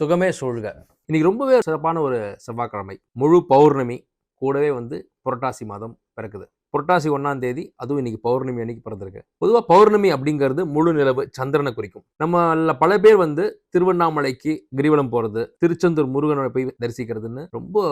சுகமே சூழ்க. இன்னைக்கு ரொம்பவே சிறப்பான ஒரு செவ்வாய்க்கிழமை. முழு பௌர்ணமி கூடவே வந்து புரட்டாசி மாதம் பிறக்குது. புரட்டாசி ஒன்றாம் தேதி அதுவும் இன்னைக்கு பௌர்ணமி அன்னைக்கு பிறந்திருக்கு. பொதுவாக பௌர்ணமி அப்படிங்கிறது முழு நிலவு சந்திரனை குறிக்கும். நம்ம பல பேர் வந்து திருவண்ணாமலைக்கு கிரிவலம் போகிறது திருச்செந்தூர் முருகனை போய் தரிசிக்கிறதுன்னு ரொம்ப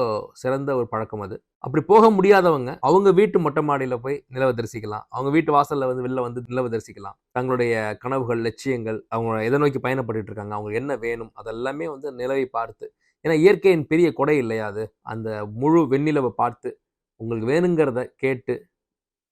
சிறந்த ஒரு பழக்கம் அது. அப்படி போக முடியாதவங்க அவங்க வீட்டு மொட்டை மாடியில் போய் நிலவை தரிசிக்கலாம். அவங்க வீட்டு வாசலில் வந்து வெளில வந்து நிலவை தரிசிக்கலாம். தங்களுடைய கனவுகள் லட்சியங்கள் அவங்க எதை நோக்கி பயணப்பட்டு இருக்காங்க அவங்க என்ன வேணும் அதெல்லாமே வந்து நிலவை பார்த்து. ஏன்னா இயற்கையின் பெரிய கொடை இல்லையா அது? அந்த முழு வெண்ணிலவை பார்த்து உங்களுக்கு வேணுங்கிறத கேட்டு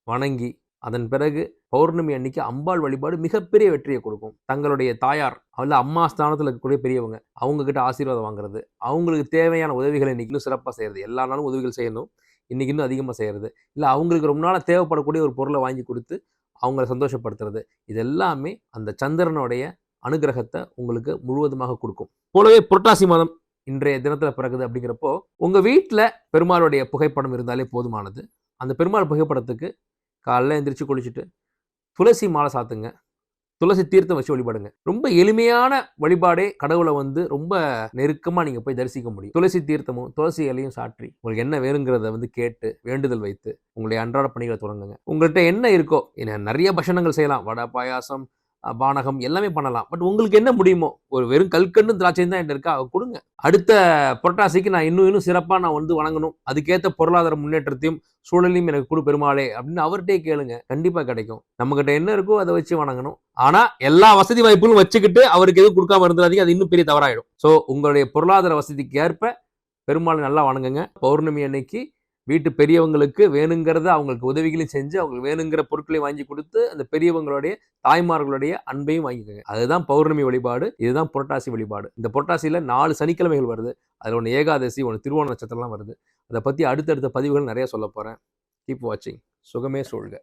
வணங்கி அதன் பிறகு பௌர்ணமி அன்னைக்கு அம்பாள் வழிபாடு மிகப்பெரிய வெற்றியை கொடுக்கும். தங்களுடைய தாயார் அல்ல அம்மா ஸ்தானத்தில் இருக்கக்கூடிய பெரியவங்க அவங்க கிட்ட ஆசீர்வாதம் வாங்குறது. அவங்களுக்கு தேவையான உதவிகளை இன்னைக்கு இன்னும் சிறப்பாக செய்யறது எல்லா நாளும் உதவிகள் செய்யணும். இன்னைக்கு இன்னும் அதிகமாக செய்கிறது இல்லை அவங்களுக்கு ரொம்ப நாளாக தேவைப்படக்கூடிய ஒரு பொருளை வாங்கி கொடுத்து அவங்கள சந்தோஷப்படுத்துறது. இது எல்லாமே அந்த சந்திரனுடைய அனுகிரகத்தை உங்களுக்கு முழுவதுமாக கொடுக்கும். போலவே புரட்டாசி மாதம் இன்றைய தினத்தில் பிறகுது அப்படிங்கிறப்போ உங்கள் வீட்டில் பெருமாளுடைய புகைப்படம் இருந்தாலே போதுமானது. அந்த பெருமாள் புகைப்படத்துக்கு காலைல எந்திரிச்சு குளிச்சுட்டு துளசி மாலை சாத்துங்க. துளசி தீர்த்தம் வச்சு வழிபாடுங்க. ரொம்ப எளிமையான வழிபாடே கடவுளை வந்து ரொம்ப நெருக்கமாக நீங்கள் போய் தரிசிக்க முடியும். துளசி தீர்த்தமும் துளசி இலையும் சாற்றி உங்களுக்கு என்ன வேணுங்கிறத வந்து கேட்டு வேண்டுதல் வைத்து உங்களுடைய அன்றாட பணிகளை தொடங்குங்க. உங்கள்கிட்ட என்ன இருக்கோ என்ன நிறைய பஷணங்கள் செய்யலாம். வடை பாயாசம் பானகம் எல்லாமே பண்ணலாம். பட் உங்களுக்கு என்ன முடியுமோ ஒரு வெறும் கல்கண்டும் திராட்சை தான் என்கிட்ட இருக்கா கொடுங்க. அடுத்த புரட்டாசிக்கு நான் இன்னும் இன்னும் சிறப்பாக நான் வந்து வணங்கணும். அதுக்கேற்ற பொருளாதார முன்னேற்றத்தையும் சூழலையும் எனக்கு கொடு பெருமாளே அப்படின்னு அவர்கிட்டே கேளுங்க. கண்டிப்பாக கிடைக்கும். நம்மக்கிட்ட என்ன இருக்கோ அதை வச்சு வணங்கணும். ஆனால் எல்லா வசதி வாய்ப்புகளும் வச்சுக்கிட்டு அவருக்கு எதுவும் கொடுக்காம இருந்துடாதீங்க அது இன்னும் பெரிய தவறாயிடும். ஸோ உங்களுடைய பொருளாதார வசதிக்கு ஏற்ப பெருமாளை நல்லா வணங்குங்க. பௌர்ணமி அன்னைக்கு வீட்டு பெரியவங்களுக்கு வேணுங்கிறத அவங்களுக்கு உதவிகளையும் செஞ்சு அவங்களுக்கு வேணுங்கிற பொருட்களையும் வாங்கி கொடுத்து அந்த பெரியவங்களுடைய தாய்மார்களுடைய அன்பையும் வாங்கிக்கோங்க. அதுதான் பௌர்ணமி வழிபாடு இதுதான் புரட்டாசி வழிபாடு. இந்த புரட்டாசியில் நாலு சனிக்கிழமைகள் வருது. அதில் ஒன்று ஏகாதசி ஒன்று திருவோண நட்சத்திரம்லாம் வருது. அதை பற்றி அடுத்தடுத்த பதிவுகள் நிறைய சொல்ல போகிறேன் கீப் வாட்சிங் சுகமே சூழ்க